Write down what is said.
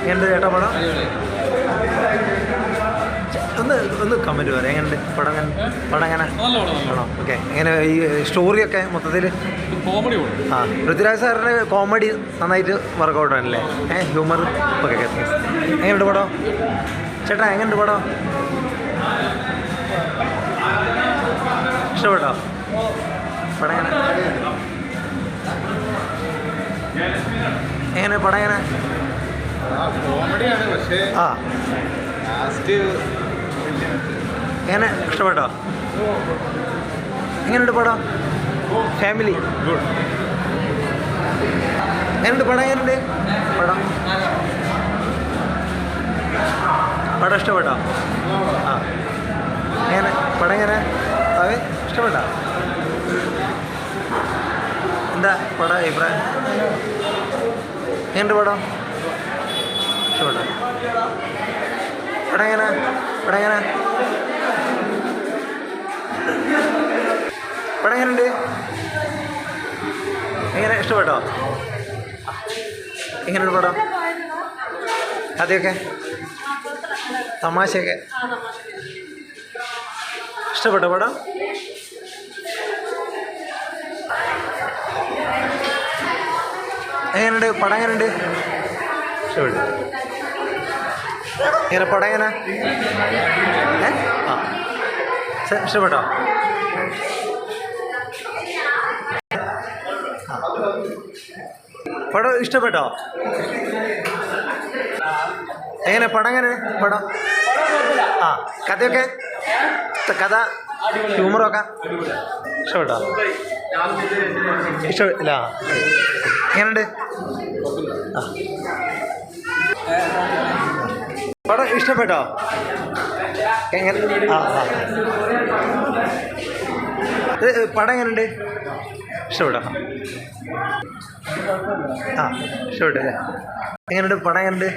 എങ്ങനെയുണ്ട് ചേട്ടാ പടം? ഒന്ന് ഒന്ന് കമന്റ് പറയാം. പടം എങ്ങനെ പടം എങ്ങനെ? പടം നല്ല ആണോ? ഓക്കെ എങ്ങനെ ഈ സ്റ്റോറിയൊക്കെ മൊത്തത്തിൽ കോമഡി ആ പൃഥ്വിരാജ് സാറിന്റെ കോമഡി നന്നായിട്ട് വർക്കൗട്ട് ആണല്ലേ? ഏ ഹ്യൂമർ ഓക്കെ ഓക്കെ എങ്ങനെയുണ്ട് പടം? ചേട്ടാ എങ്ങനെയുണ്ട് പടം? ഇഷ്ടപ്പെട്ടോ? പടം എങ്ങനെ? എങ്ങനെ പടം എങ്ങനെ കോമഡിയാണ് പക്ഷേ ആ. ലാസ്റ്റ് എങ്ങനെ? ഇഷ്ടപ്പെട്ടോ? എങ്ങനെയുണ്ട് പടം? ഫാമിലി എങ്ങനെയുണ്ട് പടം? എങ്ങനെയുണ്ട്? പടം. പടം ഇഷ്ടപ്പെട്ടോ? ആ. എങ്ങനെ? പടം എങ്ങനെ? അത് ഇഷ്ടപ്പെട്ടോ? എന്താ പടം അഭിപ്രായം? എങ്ങനെയുണ്ട് പടം? ഇഷ്ടപ്പെട്ടോ പടം എങ്ങനെ പടം എങ്ങനെ? ഇഷ്ടപ്പെട്ടോ? എങ്ങനെയുണ്ട് പടം? കഥയൊക്കെ തമാശയൊക്കെ? ഇഷ്ടപ്പെട്ടോ പടം? എങ്ങനെയുണ്ട്? പടം എങ്ങനെയുണ്ട്? എങ്ങനെ പടം എങ്ങനെ? ആ. ഇഷ്ടപ്പെട്ടോ. പടം ഇഷ്ടപ്പെട്ടോ? എങ്ങനെ? പടം എങ്ങനെ? പടം. ആ. കഥയൊക്കെ? കഥ? ഹ്യൂമറൊക്കെ? ഇഷ്ടപ്പെട്ടോ? ഇഷ്ടമില്ല എങ്ങനെയുണ്ട്? പടം ഇഷ്ടപ്പെട്ടോ? എങ്ങനെ? ആ പടം എങ്ങനെയുണ്ട്? ഇഷ്ടപ്പെട്ടോ? ആ ഇഷ്ടപ്പെട്ടല്ലേ? എങ്ങനെയുണ്ട്? പടം എങ്ങനെയുണ്ട്?